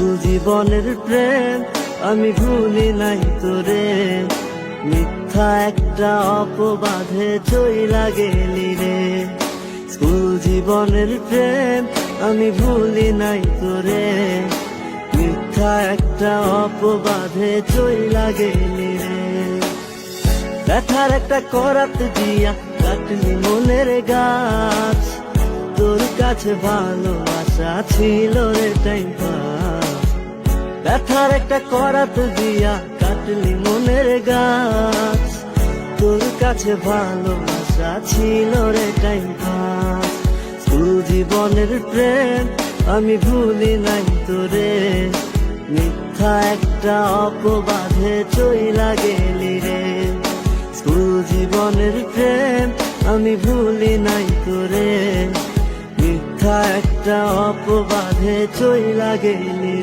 জীবনের প্রেম, আমি ভুলি নাই তোরে। মিথ্যা একটা অপবাদে চইলা গেলি রে। স্কুল জীবনের প্রেম, আমি ভুলি নাই তোরে। মিথ্যা একটা অপবাদে চইলা গেলি রে। ব্যথার একটা করাত দিয়া কাটলি মনের গাছ। তোর কাছে ভালোবাসা ছিল রে টাইম পাস ব্যথার একটা করাত দিয়া কাটলি মনের গাছ। তোর কাছে ভালোবাসা ছিল রে টাইম পাস স্কুল জীবনের প্রেম আমি ভুলি নাই তোরে। মিথ্যা একটা অপবাদে চইলা গেলি রে। স্কুল জীবনের প্রেম আমি ভুলি নাই তোরে। মিথ্যা একটা অপবাদে চইলা গেলি